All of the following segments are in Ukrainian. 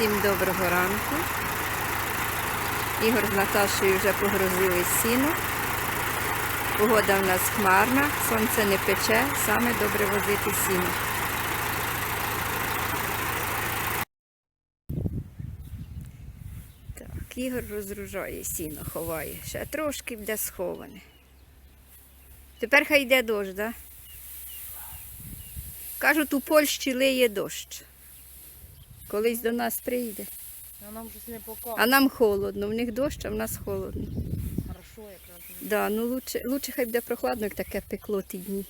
Всім доброго ранку. Ігор з Наташею вже погрузили сіно. Погода в нас хмарна, сонце не пече, саме добре возити сіно. Так, Ігор розгружає сіно, ховає. Ще трошки буде сховане. Тепер хай йде дощ, так? Кажуть, у Польщі лиє дощ. Колись до нас прийде. А нам щось не. А нам холодно. В них дощ, а в нас холодно. Хорошо якраз. Да, ну лучше, лучше хай буде прохладно, як таке пекло ті дні.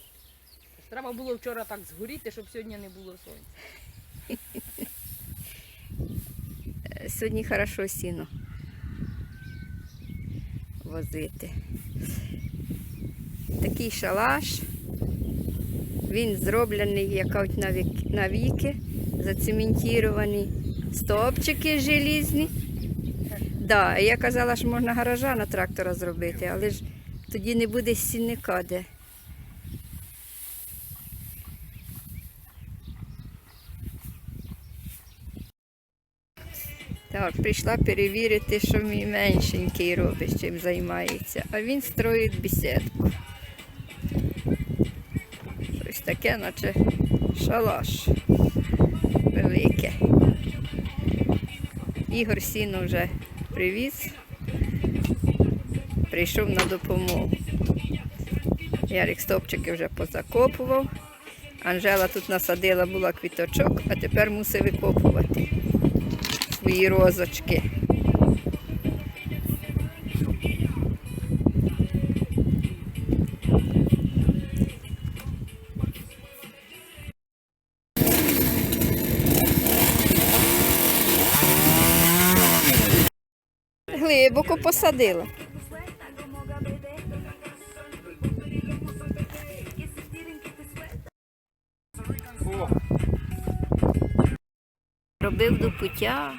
Треба було вчора так згоріти, щоб сьогодні не було сонця. Е, Сьогодні хорошо сіно возити. Такий шалаш. Він зроблений як кажуть, зацементіровані стовпчики желізні. Да, я казала, що можна гаража на трактора зробити, але ж тоді не буде сінника де. Так, прийшла перевірити, що мій меншенький робить, чим займається. А він строїть бесідку. Щось таке, наче шалаш велике. Ігор сіно вже привіз, прийшов на допомогу. Ярик стопчики вже позакопував. Анжела тут насадила була квіточок, а тепер мусить викопувати свої розочки. Глибоко посадила. Робив до пуття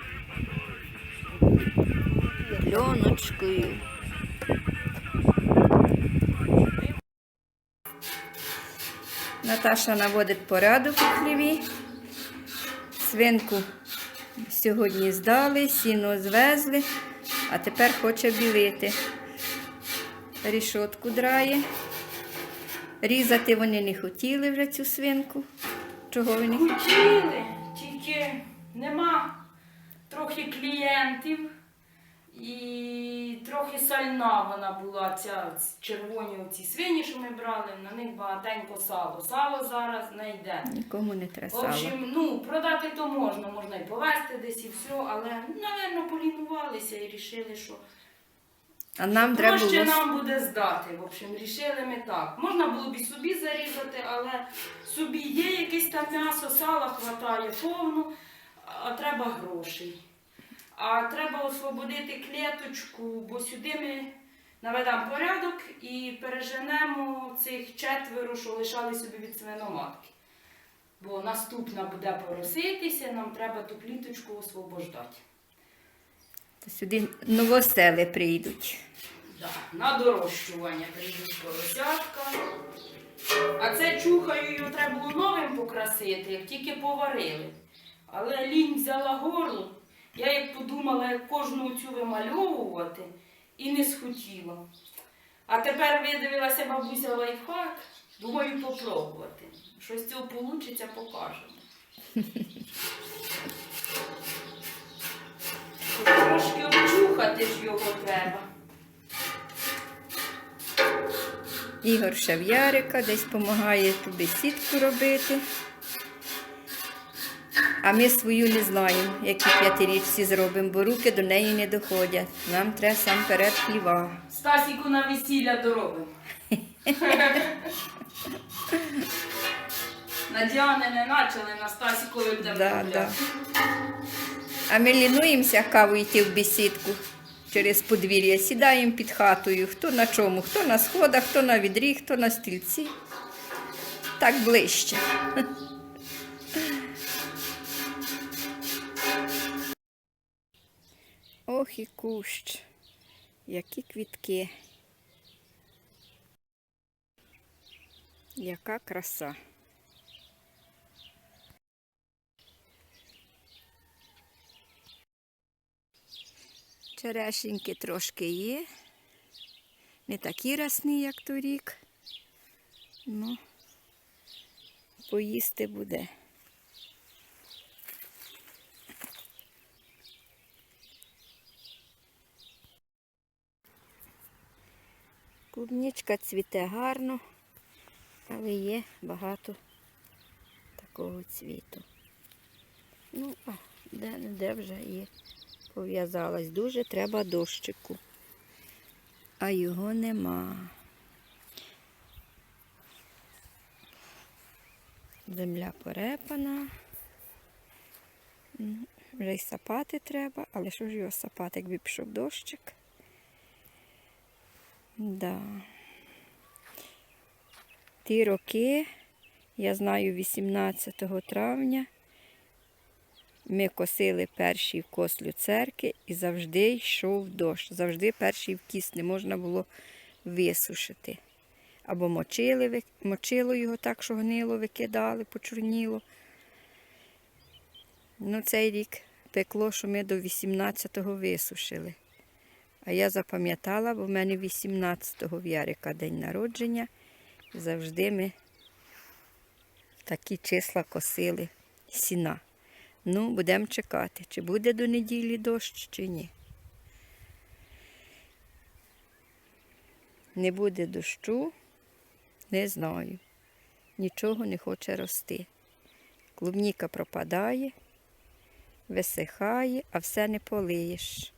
льоночкою. Наташа наводить порядок у хліві. Свинку сьогодні здали, сіно звезли, а тепер хоче білити. Рішотку драє. Різати вони не хотіли вже цю свинку. Чого вони? Хотіли, тільки нема трохи клієнтів і трохи сальна вона була, ця червоні оці свині, що ми брали, на них багатенько сало. Сало зараз не йде. Нікому не треба. В общем, ну, продати то можна, можна і повезти десь і все, але, напевно, полінувалися і рішили, що А нам треба було. нам буде здати. В общем, рішили ми так. Можна було б і собі зарізати, але собі є якесь там м'ясо, сала хватає повну, а треба грошей. А треба освободити клеточку, бо сюди ми наведемо порядок і переженемо цих четверо, що лишали собі від свиноматки. Бо наступна буде пороситися, нам треба ту кліточку освобождати. Сюди новостели прийдуть. Да, на дорощування прийдуть поросятка. А це чухаю, його треба було новим покрасити, як тільки поварили. Але лінь взяла горло. Я як подумала, як кожну цю вимальовувати, і не схотіла. А тепер видивилася бабуся лайфхак, думаю попробувати. Щось цього вийде, покажемо. Трошки обчухати ж його треба. Ігор ще в Ярика десь допомагає туди сітку робити. А ми свою не знаємо, які п'ятирічці зробимо, бо руки до неї не доходять. Нам треба сам перед хліва. Стасіку на весілля доробимо. На Діани не почали, на Стасікові буде Да, да. А ми лінуємося каву йти в бесідку через подвір'я, сідаємо під хатою, хто на чому, хто на сходах, хто на відрі, хто на стільці. Так ближче. Ох і кущ, які квітки. Яка краса. Черешеньки трошки є. Не такі рясні, як торік. Ну, поїсти буде. Клубничка цвіте гарно, але є багато такого цвіту. Ну, а де де вже є. Пов'язалась. Дуже треба дощику. А його нема. Земля порепана. Ну, Вже й сапати треба, але що ж його сапати, якби пішов дощик? Да. Ті роки, я знаю, 18 травня ми косили перший вкос люцерки і завжди йшов дощ. Завжди перший вкіс не можна було висушити. Або мочили, мочило його так, що гнило, викидали, почорніло. Ну, цей рік пекло, що ми до 18-го висушили. А я запам'ятала, бо в мене 18-го в Ярика день народження. І Завжди ми такі числа косили сіна. Ну, будемо чекати, чи буде до неділі дощ, чи ні. Не буде дощу, не знаю. Нічого не хоче рости. Клубніка пропадає, висихає, а все не полиєш.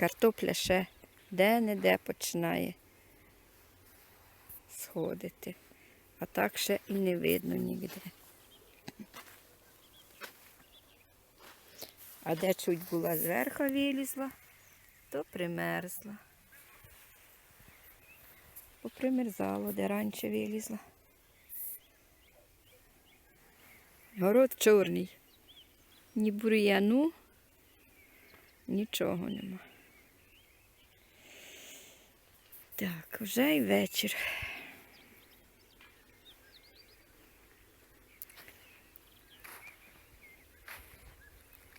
Картопля ще де-не-де починає сходити. А так ще і не видно ніде. А де чуть була зверху вилізла, то примерзла. Попримерзало, де раніше вилізла. Город чорний. Ні бур'яну, нічого нема. Так, вже й вечір.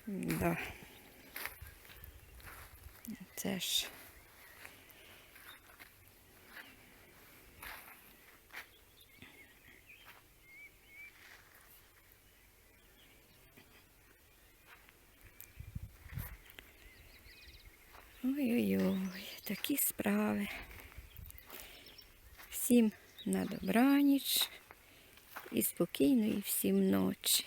Да. Це ж. Ой-ой-ой, такі справи. Всім на добраніч і спокійної всім ночі.